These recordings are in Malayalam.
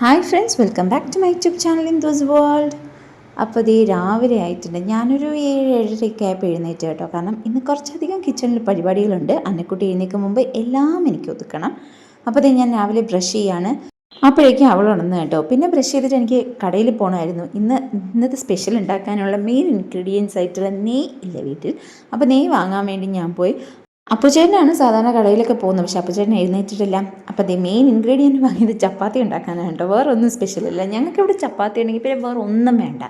Hi friends welcome back to my YouTube channel in those world. അപ്പോൾ ഇത് രാവിലെ ആയിട്ടുണ്ട്. ഞാനൊരു ഏഴ് ഏഴരയ്ക്ക് ആയപ്പോൾ എഴുന്നേറ്റ് കേട്ടോ. കാരണം ഇന്ന് കുറച്ചധികം കിച്ചണിൽ പരിപാടികളുണ്ട്. അന്നക്കുട്ടി എഴുന്നേൽക്കും മുമ്പ് എല്ലാം എനിക്ക് ഒതുക്കണം. അപ്പോൾ ഇത് ഞാൻ രാവിലെ ബ്രഷ് ചെയ്യാണ്. അപ്പോഴേക്കും അവൾ ഉണർന്നു കേട്ടോ. പിന്നെ ബ്രഷ് ചെയ്തിട്ട് എനിക്ക് കടയിൽ പോകണമായിരുന്നു ഇന്ന് ഇന്നത്തെ സ്പെഷ്യൽ ഉണ്ടാക്കാനുള്ള മെയിൻ ഇൻഗ്രീഡിയൻസ് ആയിട്ടുള്ള നെയ് ഇല്ല വീട്ടിൽ. അപ്പോൾ നെയ് വാങ്ങാൻ വേണ്ടി ഞാൻ പോയി. അപ്പുചേട്ടനാണ് സാധാരണ കടയിലൊക്കെ പോകുന്നത്. പക്ഷേ അപ്പുചേട്ടൻ എഴുന്നേറ്റിട്ടില്ല. അപ്പോൾ അതേ മെയിൻ ഇൻഗ്രീഡിയന്റ് വാങ്ങിയത് ചപ്പാത്തി ഉണ്ടാക്കാനാണ് കേട്ടോ. വേറെ ഒന്നും സ്പെഷ്യലല്ല ഞങ്ങൾക്ക് ഇവിടെ ചപ്പാത്തി ഉണ്ടെങ്കിൽ പിന്നെ വേറെ ഒന്നും വേണ്ട.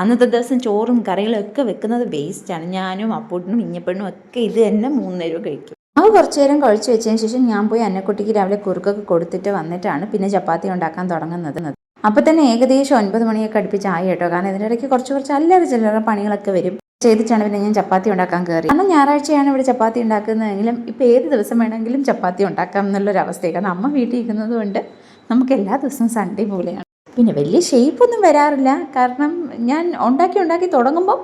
അന്നത്തെ ദിവസം ചോറും കറികളും ഒക്കെ വെക്കുന്നത് വേസ്റ്റാണ് ഞാനും അപ്പൂട്ടനും ഇഞ്ഞപ്പെണ്ണും ഒക്കെ ഇത് തന്നെ മൂന്ന് നേരം കഴിക്കും. അത് കുറച്ച് നേരം കഴിച്ചു വെച്ചതിന് ശേഷം ഞാൻ പോയി അന്നക്കുട്ടിക്ക് രാവിലെ കുറുക്കൊക്കെ കൊടുത്തിട്ട് വന്നിട്ടാണ് പിന്നെ ചപ്പാത്തി ഉണ്ടാക്കാൻ തുടങ്ങുന്നത്. അപ്പോൾ തന്നെ ഏകദേശം ഒൻപത് മണിയൊക്കെ അടുപ്പിച്ച് ആയി കേട്ടോ. കാരണം ഇതിനിടയ്ക്ക് കുറച്ച് കുറച്ച് അല്ലറ ചില്ലറ പണികളൊക്കെ വരും. ചെയ്തിട്ടാണ് പിന്നെ ഞാൻ ചപ്പാത്തി ഉണ്ടാക്കാൻ കയറി അന്ന് ഞായറാഴ്ചയാണ് ഇവിടെ ചപ്പാത്തി ഉണ്ടാക്കുന്നതെങ്കിലും ഇപ്പോൾ ഏത് ദിവസം വേണമെങ്കിലും ചപ്പാത്തി ഉണ്ടാക്കാം എന്നുള്ളൊരു അവസ്ഥയാണ് കാരണം അമ്മ വീട്ടിൽ ഇരിക്കുന്നത് കൊണ്ട് നമുക്ക് എല്ലാ ദിവസവും സൺഡേ പോലെയാണ്. പിന്നെ വലിയ ഷേപ്പൊന്നും വരാറില്ല. കാരണം ഞാൻ ഉണ്ടാക്കി ഉണ്ടാക്കി തുടങ്ങുമ്പോൾ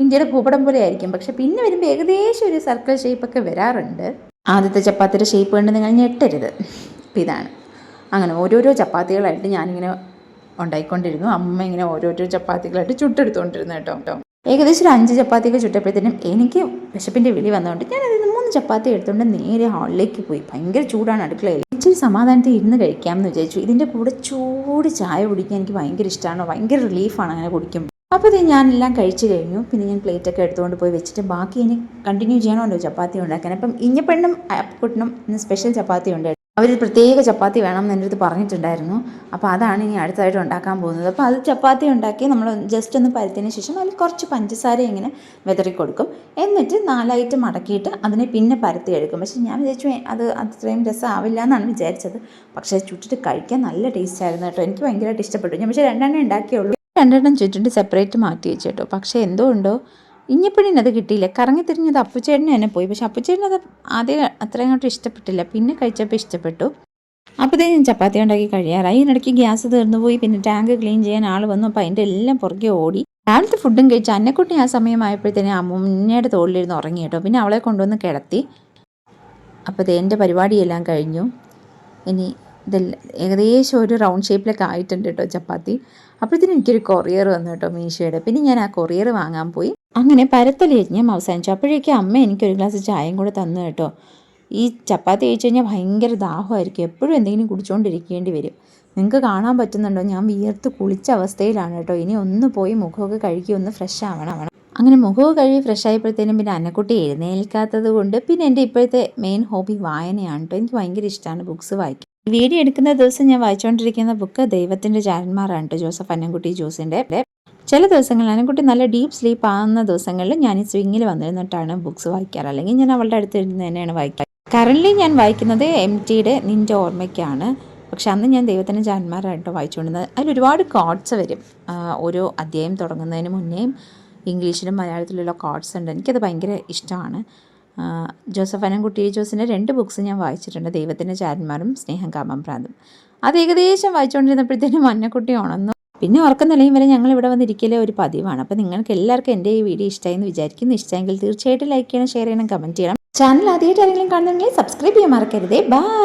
ഇന്ത്യയുടെ ഭൂപടം പോലെ ആയിരിക്കും. പക്ഷെ പിന്നെ വരുമ്പോൾ ഏകദേശം ഒരു സർക്കിൾ ഷേപ്പൊക്കെ വരാറുണ്ട്. ആദ്യത്തെ ചപ്പാത്തിയുടെ ഷേപ്പ് കണ്ട് നിങ്ങൾ ഞെട്ടരുത്. അപ്പം ഇതാണ്. അങ്ങനെ ഓരോരോ ചപ്പാത്തികളായിട്ട് ഞാനിങ്ങനെ ഉണ്ടായിക്കൊണ്ടിരുന്നു. അമ്മ ഇങ്ങനെ ഓരോരോ ചപ്പാത്തികളായിട്ട് ചുട്ടെടുത്തുകൊണ്ടിരുന്നു കേട്ടോ കേട്ടോ. ഏകദേശം ഒരു അഞ്ച് ചപ്പാത്തിയൊക്കെ ചുട്ടപ്പോഴത്തേനും എനിക്ക് വിശപ്പിന്റെ വിളി വന്നതുകൊണ്ട് ഞാൻ അതിൽ മൂന്ന് ചപ്പാത്തി എടുത്തുകൊണ്ട് നേരെ ഹാളിലേക്ക് പോയി. ഭയങ്കര ചൂടാണ് അടുക്കളയിൽ ഇച്ചിരി സമാധാനത്തിൽ ഇരുന്ന് കഴിക്കാമെന്ന് വിചാരിച്ചു. ഇതിന്റെ കൂടെ ചൂട് ചായ കുടിക്കാൻ എനിക്ക് ഭയങ്കര ഇഷ്ടമാണ് ഭയങ്കര റിലീഫാണ് അങ്ങനെ കുടിക്കുമ്പോൾ. അപ്പോൾ ഇത് ഞാനെല്ലാം കഴിച്ചു കഴിഞ്ഞു. പിന്നെ ഞാൻ പ്ലേറ്റൊക്കെ എടുത്തുകൊണ്ട് പോയി വെച്ചിട്ട് ബാക്കി ഇനി കണ്ടിന്യൂ ചെയ്യണമല്ലോ ചപ്പാത്തി ഉണ്ടാക്കാൻ. അപ്പം ഇഞ്ഞപ്പെണ്ണും അപ്പക്കുട്ടനും ഇന്ന് സ്പെഷ്യൽ ചപ്പാത്തി ഉണ്ട്. അവർ പ്രത്യേക ചപ്പാത്തി വേണം എന്ന് എന്റെ അടുത്ത് പറഞ്ഞിട്ടുണ്ടായിരുന്നു. അപ്പോൾ അതാണ് ഇനി അടുത്തായിട്ട് ഉണ്ടാക്കാൻ പോകുന്നത്. അപ്പോൾ അത് ചപ്പാത്തി ഉണ്ടാക്കി നമ്മൾ ജസ്റ്റ് ഒന്ന് പരത്തിയതിന് ശേഷം അതിൽ കുറച്ച് പഞ്ചസാര ഇങ്ങനെ വിതറി കൊടുക്കും. എന്നിട്ട് നാലായിട്ട് മടക്കിയിട്ട് അതിനെ പിന്നെ പരത്തി എടുക്കും. പക്ഷേ ഞാൻ വിചാരിച്ചു "ഏ, അത് അത്രയും രസമാവില്ല എന്നാണ് വിചാരിച്ചത്. പക്ഷേ ചുട്ടിട്ട് കഴിക്കാൻ നല്ല ടേസ്റ്റ് ആയിരുന്നു കേട്ടോ. എനിക്ക് ഭയങ്കരമായിട്ട് ഇഷ്ടപ്പെട്ടു. ഞാൻ പക്ഷേ രണ്ടെണ്ണം ഉണ്ടാക്കിയുള്ളൂ രണ്ടെണ്ണം ചുറ്റിട്ട് സെപ്പറേറ്റ് മാറ്റി വെച്ചു കേട്ടോ. പക്ഷേ എന്തോ ഉണ്ടോ? ഇഞ്ഞപ്പണിന് അത് കിട്ടിയില്ല. കറങ്ങി തിരിഞ്ഞത് അപ്പുച്ചേട്ടന് തന്നെ പോയി. പക്ഷെ അപ്പുച്ചേട്ടന് അത് ആദ്യം അത്ര അങ്ങോട്ട് ഇഷ്ടപ്പെട്ടില്ല. പിന്നെ കഴിച്ചപ്പോൾ ഇഷ്ടപ്പെട്ടു. അപ്പോഴത്തേ ഞാൻ ചപ്പാത്തി ഉണ്ടാക്കി കഴിയാറായി. ഇതിനിടയ്ക്ക് ഗ്യാസ് തീർന്നു പോയി. പിന്നെ ടാങ്ക് ക്ലീൻ ചെയ്യാൻ ആൾ വന്നു. അപ്പോൾ അതിന്റെ എല്ലാം പുറകെ ഓടി. രാവിലത്തെ ഫുഡും കഴിച്ച് അന്നക്കുട്ടി ആ സമയമായപ്പോഴത്തേനും അമ്മുമ്മയുടെ തോളിലിരുന്ന് ഉറങ്ങി കേട്ടോ. പിന്നെ അവളെ കൊണ്ടുവന്ന് കിടത്തി. അപ്പോൾ എന്റെ പരിപാടിയെല്ലാം കഴിഞ്ഞു. ഇനി ഇതെല്ലാം ഏകദേശം ഒരു റൗണ്ട് ഷേപ്പിലൊക്കെ ആയിട്ടുണ്ട് കേട്ടോ ചപ്പാത്തി. അപ്പോഴത്തേനും എനിക്കൊരു കൊറിയർ വന്നു കേട്ടോ മീഷോയുടെ പിന്നെ ഞാൻ ആ കൊറിയർ വാങ്ങാൻ പോയി. അങ്ങനെ പരത്തൽ യജ്ഞം അവസാനിച്ചു. അപ്പോഴേക്കും അമ്മ എനിക്കൊരു ഗ്ലാസ് ചായയും കൂടെ തന്നു കേട്ടോ. ഈ ചപ്പാത്തി കഴിച്ചു കഴിഞ്ഞാൽ ഭയങ്കര ദാഹമായിരിക്കും. എപ്പോഴും എന്തെങ്കിലും കുടിച്ചുകൊണ്ടിരിക്കേണ്ടി വരും. നിങ്ങൾക്ക് കാണാൻ പറ്റുന്നുണ്ടോ? ഞാൻ വിയർത്ത് കുളിച്ച അവസ്ഥയിലാണ് കേട്ടോ. ഇനി ഒന്ന് പോയി മുഖമൊക്കെ കഴുകി ഒന്ന് ഫ്രഷ് ആവണം. അങ്ങനെ മുഖമൊക്കെ കഴുകി ഫ്രഷ് ആയപ്പോഴത്തേനും പിന്നെ അന്നക്കുട്ടി എഴുന്നേൽക്കാത്തത് കൊണ്ട് പിന്നെ എന്റെ ഇപ്പോഴത്തെ മെയിൻ ഹോബി വായനയാണ് കേട്ടോ. എനിക്ക് ഭയങ്കര ഇഷ്ടമാണ് ബുക്സ് വായിക്കാൻ. വീഡിയോ എടുക്കുന്ന ദിവസം ഞാൻ വായിച്ചുകൊണ്ടിരിക്കുന്ന ബുക്ക് ദൈവത്തിന്റെ ചാരന്മാരാണ് കേട്ടോ ജോസഫ് അന്നൻകുട്ടി ജോസിന്റെ ചില ദിവസങ്ങളിൽ അന്നൻകുട്ടി നല്ല ഡീപ്പ് സ്ലീപ്പ് ആകുന്ന ദിവസങ്ങളിൽ ഞാൻ ഈ സ്വിങ്ങിൽ വന്നിരുന്നിട്ടാണ് ബുക്ക്സ് വായിക്കാറ്. അല്ലെങ്കിൽ ഞാൻ അവളുടെ അടുത്ത് ഇരുന്ന് തന്നെയാണ് വായിക്കാറ്. കറന്റ്ലി ഞാൻ വായിക്കുന്നത് എം ടിയുടെ നിന്റെ ഓർമ്മയ്ക്കാണ്. പക്ഷെ അന്ന് ഞാൻ ദൈവത്തിന്റെ ചാരന്മാരായിട്ടോ വായിച്ചുകൊണ്ടിരുന്നത്. അതിൽ ഒരുപാട് കോഡ്സ് വരും. ഓരോ അധ്യായം തുടങ്ങുന്നതിന് മുന്നേയും ഇംഗ്ലീഷിലും മലയാളത്തിലുള്ള കോഡ്സ് ഉണ്ട്. എനിക്കത് ഭയങ്കര ഇഷ്ടമാണ്. ജോസഫ് അനൻകുട്ടി ജോസിന്റെ രണ്ട് ബുക്സ് ഞാൻ വായിച്ചിട്ടുണ്ട്. ദൈവത്തിന്റെ ചാരന്മാരും സ്നേഹം കാമം പ്രാന്തും. അത് ഏകദേശം വായിച്ചുകൊണ്ടിരുന്നപ്പോഴത്തേനും മഞ്ഞക്കുട്ടി ഉണർന്നു. പിന്നെ ഉറക്കം നിലയും വരെ ഞങ്ങൾ ഇവിടെ വന്നിരിക്കലേ ഒരു പതിവാണ്. അപ്പോൾ നിങ്ങൾക്ക് എല്ലാവർക്കും എന്റെ ഈ വീഡിയോ ഇഷ്ടമായി എന്ന് വിചാരിക്കുന്നു. ഇഷ്ടമെങ്കിൽ തീർച്ചയായിട്ടും ലൈക്ക് ചെയ്യണം ഷെയർ ചെയ്യണം കമന്റ് ചെയ്യണം. ചാനൽ ആദ്യമായിട്ട് ആരെങ്കിലും കാണുന്നുണ്ടെങ്കിൽ സബ്സ്ക്രൈബ് ചെയ്യാൻ മറക്കരുതേ. ബൈ